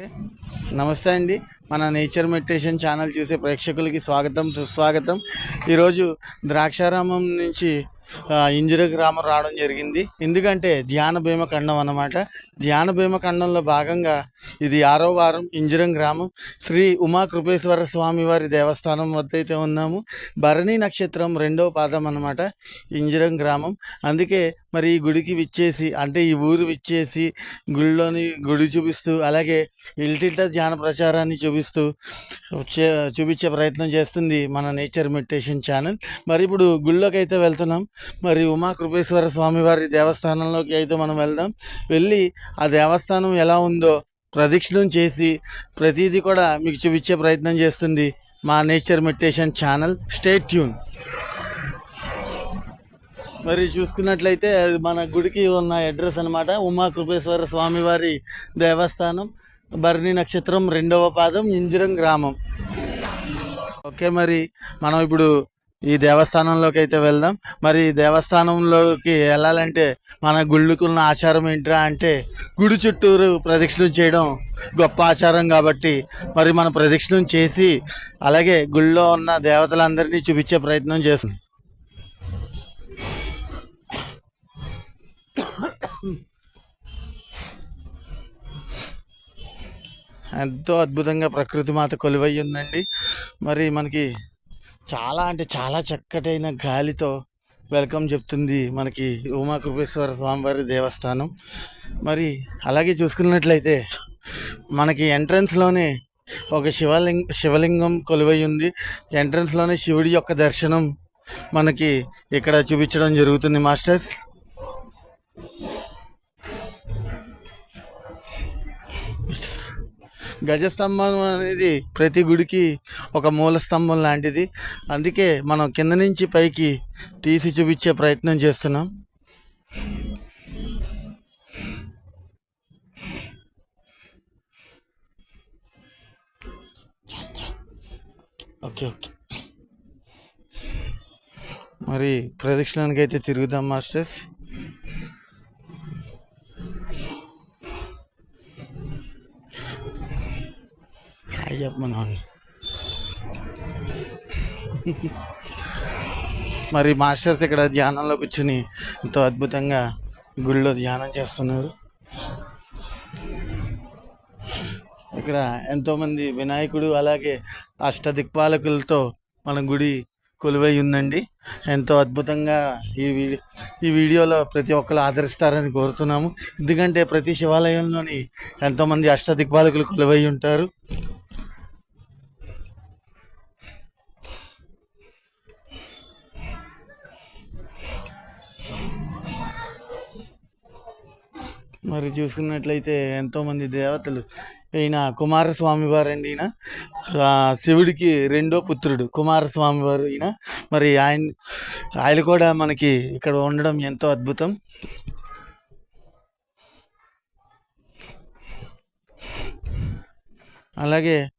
నమస్తే అండి. మన నేచర్ మెడిటేషన్ ఛానల్ చూసే ప్రేక్షకులకి స్వాగతం సుస్వాగతం. ఈరోజు ద్రాక్షారామం నుంచి ఇంజిర గ్రామం రావడం జరిగింది. ఎందుకంటే ధ్యాన భీమఖండం అన్నమాట. ధ్యాన భీమఖండంలో భాగంగా ఇది ఆరో వారం ఇంజరం గ్రామం. శ్రీ ఉమా కృపేశ్వర స్వామి వారి దేవస్థానం వద్ద అయితే ఉన్నాము. భరణి నక్షత్రం రెండవ పాదం అనమాట ఇంజరం గ్రామం. అందుకే మరి ఈ గుడికి విచ్చేసి అంటే ఈ ఊరు విచ్చేసి గుడిలోని గుడి చూపిస్తూ అలాగే ఇల్టిల్ట ధ్యాన ప్రచారాన్ని చూపిస్తూ చే- చూపించే ప్రయత్నం చేస్తుంది మన నేచర్ మెడిటేషన్ ఛానల్. మరి ఇప్పుడు గుళ్ళోకి అయితే వెళ్తున్నాం. మరి ఉమా కృపేశ్వర స్వామి వారి దేవస్థానంలోకి అయితే మనం వెళ్దాం. వెళ్ళి ఆ దేవస్థానం ఎలా ఉందో ప్రదక్షిణం చేసి ప్రతిదీ కూడా మీకు చూపించే ప్రయత్నం చేస్తుంది మా nature meditation channel. Stay tuned మరి చూసుకున్నట్లయితే అది మన గుడికి ఉన్న అడ్రస్ అన్నమాట. ఉమా కృపేశ్వర స్వామివారి దేవస్థానం భరణి నక్షత్రం రెండవ పాదం ఇంజిరం గ్రామం. ఓకే మరి మనం ఇప్పుడు ఈ దేవస్థానంలోకి అయితే వెళ్దాం. మరి ఈ దేవస్థానంలోకి వెళ్ళాలంటే మన గుళ్ళకున్న ఆచారం ఏంట్రా అంటే గుడి చుట్టూరు ప్రదక్షిణం చేయడం గొప్ప ఆచారం కాబట్టి మరి మన ప్రదక్షిణం చేసి అలాగే గుళ్ళో ఉన్న దేవతలందరినీ చూపించే ప్రయత్నం చేస్తుంది ఎంతో అద్భుతంగా ప్రకృతి మాత కొలువై ఉందండి. మరి మనకి చాలా అంటే చాలా చక్కటైన గాలితో వెల్కమ్ చెప్తుంది మనకి ఉమాకృపేశ్వర స్వామివారి దేవస్థానం. మరి అలాగే చూసుకున్నట్లయితే మనకి ఎంట్రన్స్లోనే ఒక శివలింగ శివలింగం కొలువై ఉంది. ఎంట్రన్స్లోనే శివుడి యొక్క దర్శనం మనకి ఇక్కడ చూపించడం జరుగుతుంది మాస్టర్స్. గజస్తంభం అనేది ప్రతి గుడికి ఒక మూల స్తంభం లాంటిది. అందుకే మనం కింద నుంచి పైకి తీసి చూపించే ప్రయత్నం చేస్తున్నాం. Okay okay. మరి ప్రదక్షిణానికి అయితే తిరుగుదాం మాస్టర్స్. అయ్యప్ప నాన్న మరి మాస్టర్స్ ఇక్కడ ధ్యానంలో కూర్చుని ఎంతో అద్భుతంగా గుడిలో ధ్యానం చేస్తున్నారు. ఇక్కడ ఎంతోమంది వినాయకుడు అలాగే అష్టదిక్పాలకులతో మన గుడి కొలువై ఉందండి. ఎంతో అద్భుతంగా ఈ వీడియో ఈ వీడియోలో ప్రతి ఒక్కరు ఆదరిస్తారని కోరుతున్నాము. ఎందుకంటే ప్రతి శివాలయంలోని ఎంతోమంది అష్టదిక్పాలకులు కొలువై ఉంటారు. మరి చూసుకున్నట్లయితే ఎంతోమంది దేవతలు. ఈయన కుమారస్వామి వారు అండి ఈయన శివుడికి రెండో పుత్రుడు కుమారస్వామి వారు ఈయన. మరి ఆయన ఆయన కూడా మనకి ఇక్కడ ఉండడం ఎంతో అద్భుతం. అలాగే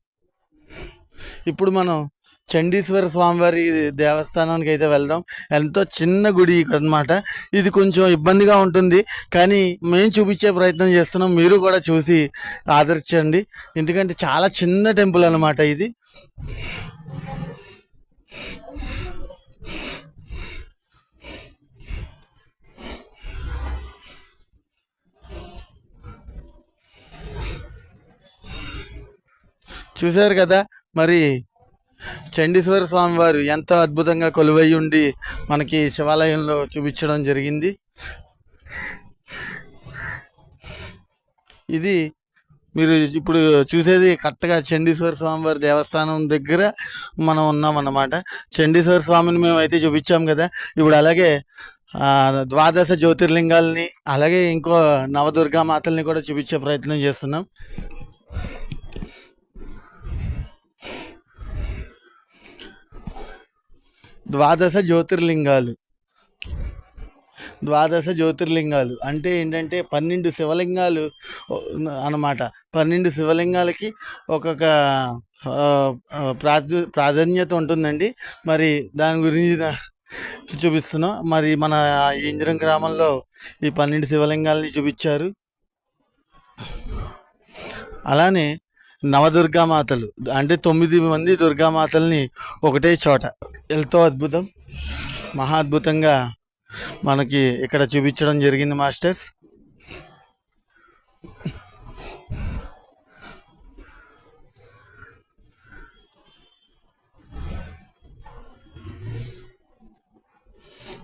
ఇప్పుడు మనం చండీశ్వర స్వామివారి దేవస్థానానికి అయితే వెళ్దాం. ఎంతో చిన్న గుడి ఇక్కడ అనమాట ఇది కొంచెం ఇబ్బందిగా ఉంటుంది. కానీ మేము చూపించే ప్రయత్నం చేస్తున్నాం. మీరు కూడా చూసి ఆదరించండి. ఎందుకంటే చాలా చిన్న టెంపుల్ అనమాట ఇది. చూశారు కదా? మరి చండీశ్వర స్వామి వారు ఎంతో అద్భుతంగా కొలువై ఉండి మనకి శివాలయంలో చూపించడం జరిగింది. ఇది మీరు ఇప్పుడు చూసేది కరెక్ట్గా చండీశ్వర స్వామి వారి దేవస్థానం దగ్గర మనం ఉన్నాం అన్నమాట చండీశ్వర స్వామిని మేము అయితే చూపించాం కదా. ఇప్పుడు అలాగే ద్వాదశ జ్యోతిర్లింగాల్ని అలాగే ఇంకో నవదుర్గా మాతల్ని కూడా చూపించే ప్రయత్నం చేస్తున్నాం. ద్వాదశ జ్యోతిర్లింగాలు. ద్వాదశ జ్యోతిర్లింగాలు అంటే ఏంటంటే పన్నెండు శివలింగాలు అన్నమాట. పన్నెండు శివలింగాలకి ఒక్కొక్క ఆ, ప్రాధాన్యత ఉంటుందండి. మరి దాని గురించి చూపిస్తున్నాం. మరి మన ఇంజరం గ్రామంలో ఈ పన్నెండు శివలింగాలని చూపించారు. అలానే నవదుర్గామాతలు. అంటే తొమ్మిది మంది దుర్గామాతల్ని ఒకటే చోట. ఎంతో అద్భుతం. మహా అద్భుతంగా మనకి ఇక్కడ చూపించడం జరిగింది మాస్టర్స్.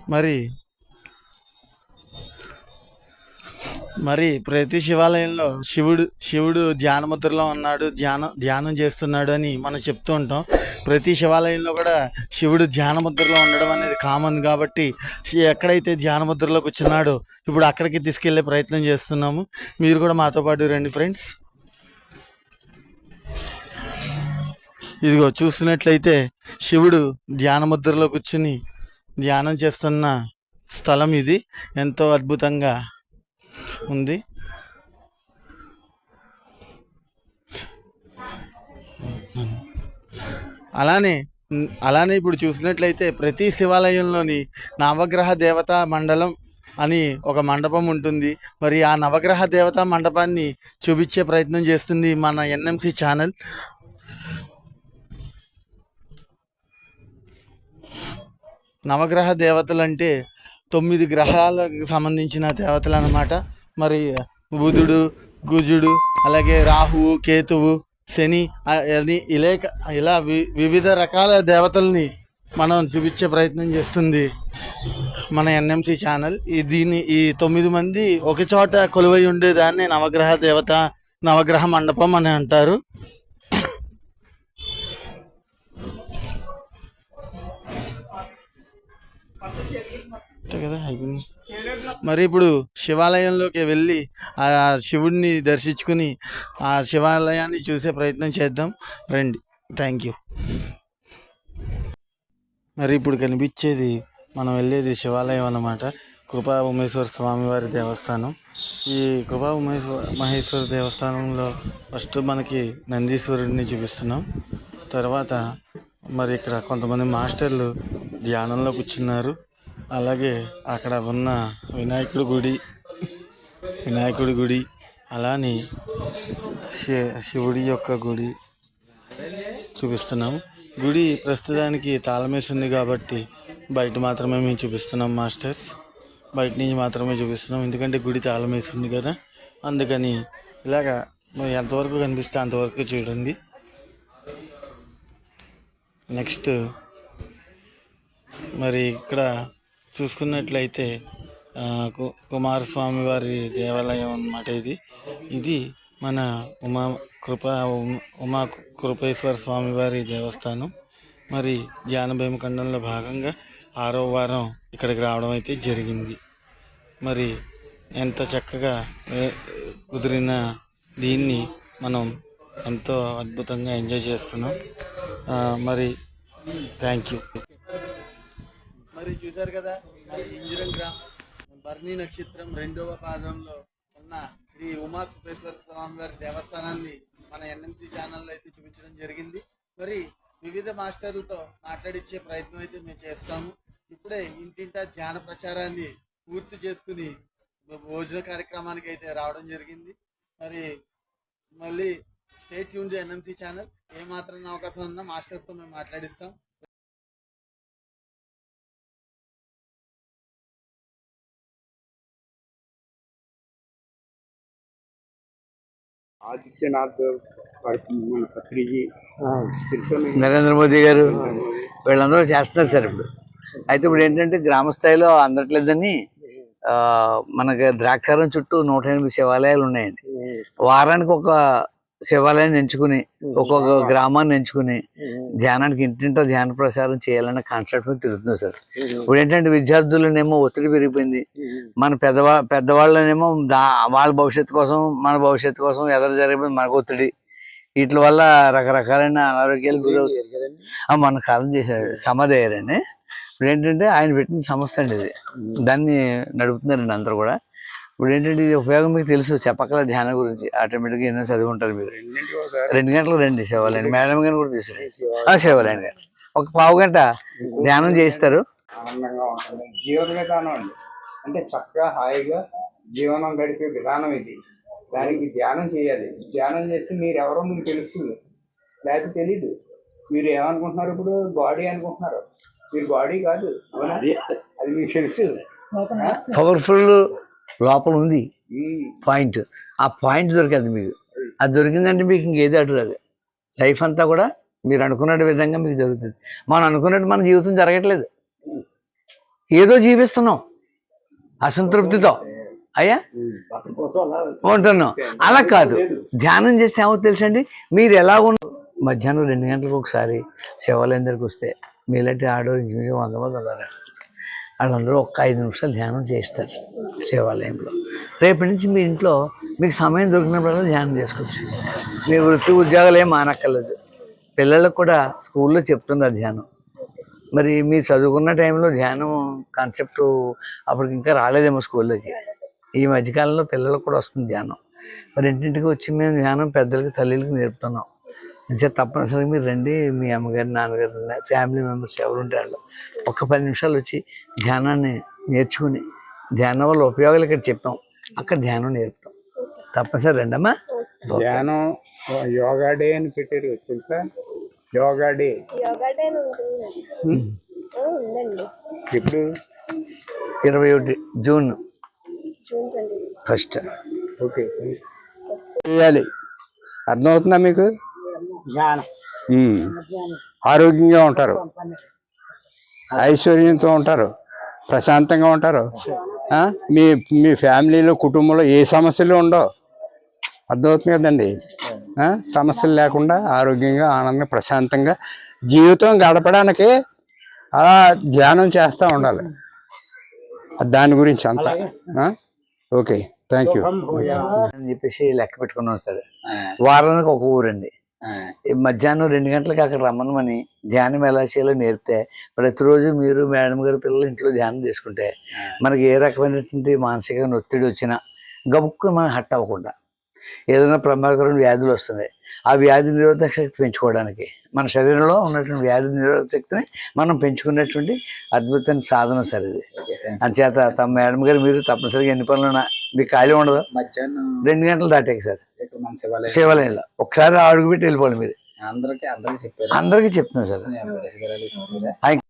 మరి మరి ప్రతి శివాలయంలో శివుడు శివుడు ధ్యానముద్రలో ఉన్నాడు ధ్యానం ధ్యానం చేస్తున్నాడు అని మనం చెప్తూ ఉంటాం. ప్రతి శివాలయంలో కూడా శివుడు ధ్యానముద్రలో ఉండడం అనేది కామన్ కాబట్టి ఎక్కడైతే ధ్యానముద్రలోకి కూర్చున్నాడో ఇప్పుడు అక్కడికి తీసుకెళ్ళే ప్రయత్నం చేస్తున్నాము. మీరు కూడా మాతో పాటు రండి ఫ్రెండ్స్. ఇదిగో చూస్తున్నట్లయితే శివుడు ధ్యానముద్రలో కూర్చుని ధ్యానం చేస్తున్న స్థలం ఇది. ఎంతో అద్భుతంగా ఉంది. అలానే అలానే ఇప్పుడు చూసినట్లయితే ప్రతి శివాలయంలోని నవగ్రహ దేవతా మండలం అని ఒక మండపం ఉంటుంది. మరి ఆ నవగ్రహ దేవతా మండపాన్ని చూపించే ప్రయత్నం చేస్తుంది మన ఎన్ఎంసి ఛానల్. నవగ్రహ దేవతలు అంటే తొమ్మిది గ్రహాలకు సంబంధించిన దేవతలు అన్నమాట మరి బుధుడు గుజుడు అలాగే రాహువు కేతువు శని అని ఇలే ఇలా వి- వివిధ రకాల దేవతల్ని మనం చూపించే ప్రయత్నం చేస్తుంది మన ఎన్ఎంసి ఛానల్. ఈ దీన్ని ఈ తొమ్మిది మంది ఒక చోట కొలువై ఉండేదాన్ని నవగ్రహ దేవత నవగ్రహ మండపం అని అంటారు. కదా అయిపోయింది. మరి ఇప్పుడు శివాలయంలోకి వెళ్ళి ఆ శివుడిని దర్శించుకుని ఆ శివాలయాన్ని చూసే ప్రయత్నం చేద్దాం. రండి. Thank you. మరి ఇప్పుడు కనిపించేది మనం వెళ్ళేది శివాలయం అన్నమాట. కృపా ఉమేశ్వర స్వామివారి దేవస్థానం. ఈ కృపా ఉమేశ్వర మహేశ్వర దేవస్థానంలో ఫస్ట్ మనకి నందీశ్వరుడిని చూపిస్తున్నాం. తర్వాత మరి ఇక్కడ కొంతమంది మాస్టర్లు ధ్యానంలో కూర్చున్నారు. అలాగే అక్కడ ఉన్న వినాయకుడి గుడి వినాయకుడి గుడి అలానే శి శివుడి యొక్క గుడి చూపిస్తున్నాం గుడి ప్రస్తుతానికి తాళమేసింది కాబట్టి బయట మాత్రమే మేము చూపిస్తున్నాం మాస్టర్స్. బయట నుంచి మాత్రమే చూపిస్తున్నాం. ఎందుకంటే గుడి తాళమేసింది కదా. అందుకని ఇలాగా ఎంతవరకు కనిపిస్తే అంతవరకు చూడండి. నెక్స్ట్ మరి ఇక్కడ చూసుకున్నట్లయితే కు- కుమారస్వామి వారి దేవాలయం అన్నమాట ఇది. ఇది మన ఉమా కృప ఉమా కృపేశ్వర స్వామి వారి దేవస్థానం. మరి ధ్యాన భీమఖండంలో భాగంగా ఆరో వారం ఇక్కడికి రావడం అయితే జరిగింది. మరి ఎంత చక్కగా కుదిరిన దీన్ని మనం ఎంతో అద్భుతంగా ఎంజాయ్ చేస్తున్నాం. మరి థ్యాంక్ యూ. మరి చూశారు కదా? మరి భరణి నక్షత్రం రెండవ పాదంలో ఉన్న శ్రీ ఉమా కుపేశ్వర స్వామి వారి దేవస్థానాన్ని మన ఎన్ఎంసి ఛానల్లో అయితే చూపించడం జరిగింది. మరి వివిధ మాస్టర్లతో మాట్లాడించే ప్రయత్నం అయితే మేము చేస్తాము. ఇప్పుడే ఇంటింటా ధ్యాన ప్రచారాన్ని పూర్తి చేసుకుని భోజన కార్యక్రమానికి అయితే రావడం జరిగింది. మరి మళ్ళీ స్టేట్ ట్యూన్ ఎన్ఎంసి ఛానల్ ఏ మాత్రం అవకాశం ఉన్నా మాస్టర్స్తో మేము మాట్లాడిస్తాం. ఆదిత్యనాథ్ మన పత్రిజీ నరేంద్ర మోదీ గారు వీళ్ళందరూ చేస్తున్నారు సార్ ఇప్పుడు. అయితే ఇప్పుడు ఏంటంటే గ్రామ స్థాయిలో అందట్లేదని ఆ, మనకి ద్రాక్షారం చుట్టూ నూట ఎనిమిది శివాలయాలు ఉన్నాయండి. వారానికి ఒక శివాలయాన్ని ఎంచుకుని ఒక్కొక్క గ్రామాన్ని ఎంచుకుని ధ్యానానికి ఇంటింటో ధ్యాన ప్రసారం చేయాలన్న కాన్సెప్ట్ మీద తిరుగుతుంది సార్. ఇప్పుడు ఏంటంటే విద్యార్థులనేమో ఒత్తిడి పెరిగిపోయింది. మన పెద్దవా పెద్దవాళ్ళనేమో దా వాళ్ళ భవిష్యత్తు కోసం మన భవిష్యత్తు కోసం ఎదురు జరిగిపోయింది మనకు ఒత్తిడి. వీటి వల్ల రకరకాలైన అనారోగ్యాలు గురవుతాయి మన కాలం చేశారు సమాధి అయ్యారండి ఇప్పుడు ఏంటంటే ఆయన పెట్టిన సంస్థ అండి ఇది. దాన్ని నడుపుతున్నారండి అందరూ కూడా. ఇప్పుడు ఏంటంటే ఇది ఉపయోగం మీకు తెలుసు చెప్పకల ధ్యానం గురించి. ఆటోమేటిక్గా ఎన్నో చదివి ఉంటారు మీరు. రెండు గంటలు రండి శివాలయం. మేడం గారిని కూడా తీసుకురండి. శివాలయం గారు. ఒక పావు గంట ధ్యానం చేయిస్తారు. ఆనందంగా ఉంటుంది. జీవన విధానం అండి. అంటే చక్కగా హాయిగా జీవనం గడిపే విధానం ఇది. దానికి ధ్యానం చేయాలి. ధ్యానం చేస్తే మీరు ఎవరో మీకు తెలుస్తుంది. లేకపోతే తెలీదు. మీరు ఏమనుకుంటున్నారు ఇప్పుడు? బాడీ అనుకుంటున్నారు. మీరు బాడీ కాదు? అది మీకు తెలుసు. పవర్ఫుల్ లోపల ఉంది. పాయింట్. ఆ పాయింట్ దొరికింది మీకు. అది. దొరికిందంటే మీకు ఇంకేది అటు రాదు. లైఫ్ అంతా కూడా మీరు అనుకున్న విధంగా మీకు జరుగుతుంది. మనం అనుకున్నట్టు మన జీవితం జరగట్లేదు. ఏదో జీవిస్తున్నాం. అసంతృప్తితో. అయ్యా? ఉంటున్నాం. అలా కాదు. ధ్యానం చేస్తే ఏమో తెలుసండి? మీరు ఎలా ఉన్న మధ్యాహ్నం రెండు గంటలకు ఒకసారి శివాలయం దగ్గరికి వస్తే మీలాంటి ఆడవారు ఇంచుమించు వంద మంది ఉన్నారు. వాళ్ళందరూ ఒక్క ఐదు నిమిషాలు ధ్యానం చేస్తారు శివాలయంలో. రేపటి నుంచి మీ ఇంట్లో మీకు సమయం దొరికినప్పుడల్లా ధ్యానం చేసుకోవచ్చు. మీ వృత్తి ఉద్యోగాలు ఏం మానక్కర్లేదు. పిల్లలకు కూడా స్కూల్లో చెప్తున్నారు ధ్యానం. మరి మీరు చదువుకున్న టైంలో ధ్యానం కాన్సెప్ట్ అప్పటికి ఇంకా రాలేదేమో స్కూల్లోకి. ఈ మధ్యకాలంలో పిల్లలకు కూడా వస్తుంది ధ్యానం. మరి ఇంటింటికి వచ్చి మేము ధ్యానం పెద్దలకి తల్లికి నేర్పుతున్నాం. అంటే తప్పనిసరిగా మీరు రండి మీ అమ్మగారి నాన్నగారు ఫ్యామిలీ మెంబర్స్ ఎవరు ఉంటే వాళ్ళు ఒక్క పది నిమిషాలు వచ్చి ధ్యానాన్ని నేర్చుకుని ధ్యానం వల్ల ఉపయోగాలు ఇక్కడ చెప్పాం. అక్కడ ధ్యానం నేర్పుతాం. తప్పనిసరి రండి అమ్మా ధ్యానం యోగా డే అని పెట్టారు తెలుసా? యోగా డే. యోగా డే ఎప్పుడు? ఇరవై ఒకటి జూన్. ఫస్ట్. ఓకే. చేయాలి? అర్థమవుతుందా మీకు. ఆరోగ్యంగా ఉంటారు. ఐశ్వర్యంతో ఉంటారు. ప్రశాంతంగా ఉంటారు. ఆ? మీ మీ ఫ్యామిలీలో కుటుంబంలో ఏ సమస్యలు ఉండవు. అర్థమవుతుంది కదండి? ఆ? సమస్యలు లేకుండా ఆరోగ్యంగా ఆనందంగా ప్రశాంతంగా జీవితం గడపడానికి అలా ధ్యానం చేస్తూ ఉండాలి. దాని గురించి అంతా. ఆ? ఓకే. Thank you. అని చెప్పేసి లెక్క పెట్టుకున్నాం సార్. వారానికి ఒక ఊరండి. మధ్యాహ్నం రెండు గంటలకు అక్కడ రమ్మనమని ధ్యానం ఎలా చేయాలో నేర్పితే ప్రతిరోజు మీరు మేడం గారి పిల్లలు ఇంట్లో ధ్యానం చేసుకుంటే మనకి ఏ రకమైనటువంటి మానసిక ఒత్తిడి వచ్చినా గబుక్కుని మనం హట్ అవ్వకుండా ఏదైనా ప్రమాదకరమైన వ్యాధులు వస్తున్నాయి. ఆ వ్యాధి నిరోధక శక్తి పెంచుకోవడానికి మన శరీరంలో ఉన్నటువంటి వ్యాధి నిరోధక శక్తిని మనం పెంచుకునేటువంటి అద్భుతమైన సాధన సార్ ఇది. అంచేత తమ మేడం గారు మీరు తప్పనిసరిగా ఎన్ని పనులున్నా మీకు ఖాళీ ఉండదు. మధ్యాహ్నం రెండు గంటలు దాటాక సార్. ఇక్కడ మన శివాలయం. శివాలయంలో. ఒకసారి అడుగు పెట్టి వెళ్ళిపోవాలి మీరు అందరికి అందరికి చెప్పారు. అందరికీ చెప్తున్నాను సార్. వెంకటేశ్వర